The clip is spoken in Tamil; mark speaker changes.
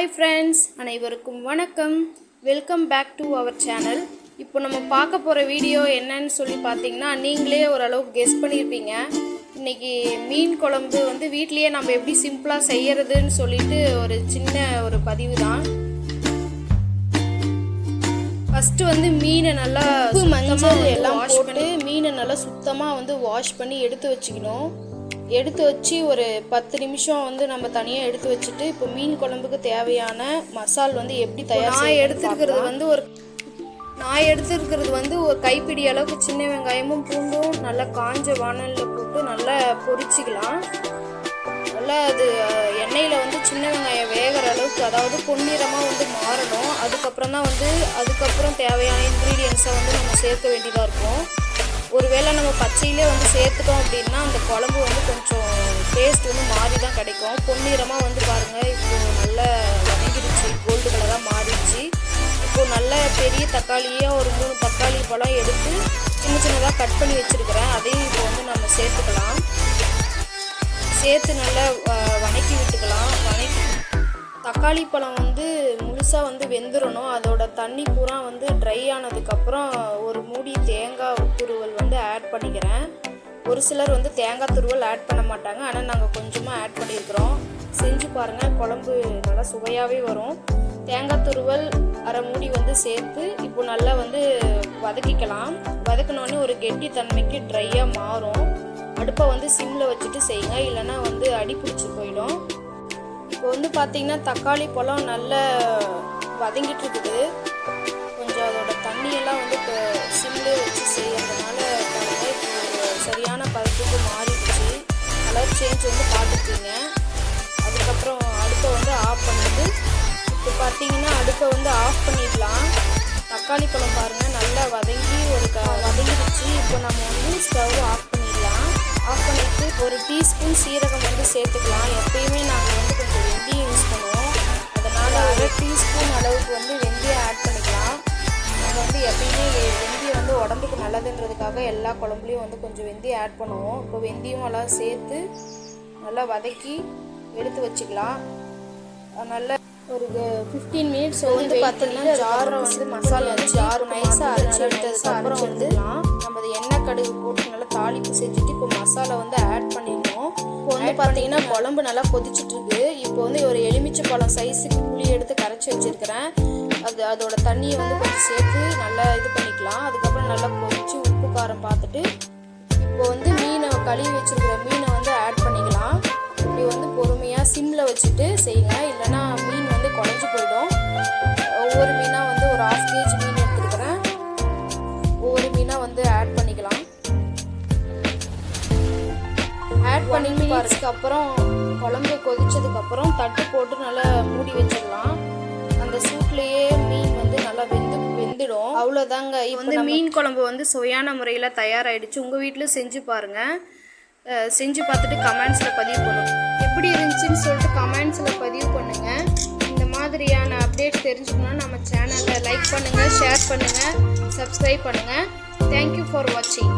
Speaker 1: ஹாய் ஃப்ரெண்ட்ஸ் அனைவருக்கும் வணக்கம். Welcome back to our channel இப்போ நம்ம பார்க்க போகிற வீடியோ என்னன்னு சொல்லி பார்த்தீங்கன்னா நீங்களே ஓரளவுக்கு கெஸ் பண்ணியிருப்பீங்க இன்னைக்கு மீன் குழம்பு வந்து வீட்லேயே நம்ம எப்படி சிம்பிளாக செய்யறதுன்னு சொல்லிட்டு ஒரு சின்ன ஒரு பதிவு தான் ஃபஸ்ட்டு வந்து மீனை நல்லா மஞ்சள் எல்லாம் போட்டு மீனை நல்லா சுத்தமாக வந்து வாஷ் பண்ணி எடுத்து வச்சுக்கணும். எடுத்து வச்சு ஒரு பத்து நிமிஷம் வந்து நம்ம தனியாக எடுத்து வச்சுட்டு இப்போ மீன் குழம்புக்கு தேவையான மசால் வந்து எப்படி தயார் நான் எடுத்துருக்கிறது வந்து ஒரு நான் எடுத்துருக்கிறது வந்து ஒரு கைப்பிடி அளவுக்கு சின்ன வெங்காயமும் பூண்டும் நல்லா காஞ்ச வானலில் போட்டு நல்லா பொரிச்சிக்கலாம். நல்லா அது எண்ணெயில் வந்து சின்ன வெங்காயம் வேகிற அளவுக்கு அதாவது பொன்னிறமாக வந்து மாறணும். அதுக்கப்புறம் தான் வந்து அதுக்கப்புறம் தேவையான இன்க்ரீடியன்ஸை வந்து நம்ம சேர்க்க வேண்டியதாக இருக்கும். ஒருவேளை நம்ம பச்சையிலே வந்து சேர்த்துட்டோம் அப்படின்னா அந்த குழம்பு வந்து கொஞ்சம் டேஸ்ட் வந்து மாறி தான் கிடைக்கும். பொன்னிறமாக வந்து பாருங்கள் இப்போ நல்லா வதங்கிடுச்சு. கோல்டு கலராக மாறிடுச்சு. இப்போ நல்ல பெரிய தக்காளியே ஒரு மூணு தக்காளி பழம் எடுத்து சின்ன சின்னதாக கட் பண்ணி வச்சுருக்கிறேன். அதையும் இப்போ வந்து நம்ம சேர்த்துக்கலாம். சேர்த்து நல்லா வணக்கி வதக்கி விட்டுக்கலாம். வதக்கி தக்காளி பழம் வந்து முழுசாக வந்து வெந்துடணும் அதோட தண்ணி பூரா வந்து ட்ரை ஆனதுக்கப்புறம் ஒரு மூடி தேங்காய் துருவல் வந்து ஆட் பண்ணிக்கிறேன். ஒரு சிலர் வந்து தேங்காய் துருவல் ஆட் பண்ண மாட்டாங்க. ஆனால் நாங்கள் கொஞ்சமாக ஆட் பண்ணியிருக்கிறோம். செஞ்சு பாருங்கள் குழம்பு நல்லா சுவையாகவே வரும். தேங்காய் துருவல் அரை மூடி வந்து சேர்த்து இப்போ நல்லா வந்து வதக்கிக்கலாம். வதக்கினோடனே ஒரு கெட்டி தன்மைக்கு ட்ரையாக மாறும். அடுப்பை வந்து சிம்மில் வச்சுட்டு செய்யுங்க. இல்லைன்னா வந்து அடி பிடிச்சி போயிடும். இப்போ வந்து பார்த்திங்கன்னா தக்காளி பழம் நல்லா வதங்கிட்டு இருக்குது கொஞ்சம் அதோட தண்ணியெல்லாம் வந்து இப்போ சில்லு வச்சு செய்யறதுனால இப்போ சரியான பதத்துக்கு மாறிடுச்சு. கலர் சேஞ்ச் வந்து பார்த்துருக்கீங்க. அதுக்கப்புறம் அடுப்பை வந்து ஆஃப் பண்ணிட்டு இப்போ பார்த்தீங்கன்னா அடுப்பை வந்து ஆஃப் பண்ணிடலாம். தக்காளி பழம் பாருங்கள் நல்லா வதங்கி ஒரு க வதங்கிடுச்சு. இப்போ நம்ம வந்து ஸ்டவ் ஆஃப் பண்ணிடலாம். ஆஃப் பண்ணிட்டு ஒரு டீஸ்பூன் சீரகம் வந்து சேர்த்துக்கலாம். எப்பயுமே நாங்கள் வந்து உடம்புக்கு நல்லதுன்றதுக்காக எல்லா குழம்புலையும் வந்து கொஞ்சம் வெந்தயம் ஆட் பண்ணுவோம். இப்போ வெந்தயம் எல்லாம் சேர்த்து நல்லா வதக்கி எடுத்து வச்சுக்கலாம். நல்லா ஒரு ஃபிஃப்டீன் மினிட்ஸ் வந்து பார்த்தீங்கன்னா ஜாரை வந்து மசாலா ஜார் நைஸாக அரைச்சி எடுத்ததுக்கப்புறம் வந்து நம்ம அது எண்ணெய் கடுகு போட்டு நல்லா தாளிப்பு செஞ்சுட்டு இப்போ மசாலா வந்து ஆட் பண்ணிடணும். இப்போ வந்து பார்த்தீங்கன்னா குழம்பு நல்லா கொதிச்சிட்டு இருக்கு. இப்போ வந்து ஒரு எலுமிச்சை பழம் சைஸுக்கு புளி எடுத்து கரைச்சி வச்சிருக்கிறேன். அது அதோட தண்ணியை வந்து கொஞ்சம் சேர்த்து நல்லா இது பண்ணிக்கலாம். கழுவி வச்சிருக்கிற மீனை வந்து ஆட் பண்ணிக்கலாம். இப்படி வந்து பொறுமையாக சிம்மில் வச்சுட்டு செய்யுங்க. இல்லைன்னா மீன் வந்து குழஞ்சி போயிடும். ஒவ்வொரு மீனாக வந்து ஒரு ஹாஃப் கேஜி மீன் எடுத்துருக்கிறேன். ஒவ்வொரு மீனாக வந்து ஆட் பண்ணிக்கலாம். ஆட் பண்ணி மினிட்ஸ்க்கு அப்புறம் குழம்பு கொதிச்சதுக்கப்புறம் தட்டு போட்டு நல்லா மூடி வச்சிடலாம். அந்த சூட்லேயே மீன் வந்து நல்லா வெந்து வெந்துடும். அவ்வளோதாங்க இப்போ வந்து மீன் குழம்பு வந்து சுவையான முறையில் தயாராகிடுச்சு உங்கள் வீட்டில் செஞ்சு பாருங்கள் செஞ்சு பார்த்துட்டு கமெண்ட்ஸில் பதிவு பண்ணுங்க எப்படி இருந்துச்சுன்னு சொல்லிட்டு கமெண்ட்ஸில் பதிவு பண்ணுங்கள் இந்த மாதிரியான அப்டேட் தெரிஞ்சுக்கணும்னா நம்ம சேனலை லைக் பண்ணுங்கள் ஷேர் பண்ணுங்கள் சப்ஸ்கிரைப் பண்ணுங்கள் தேங்க்யூ ஃபார் வாட்சிங்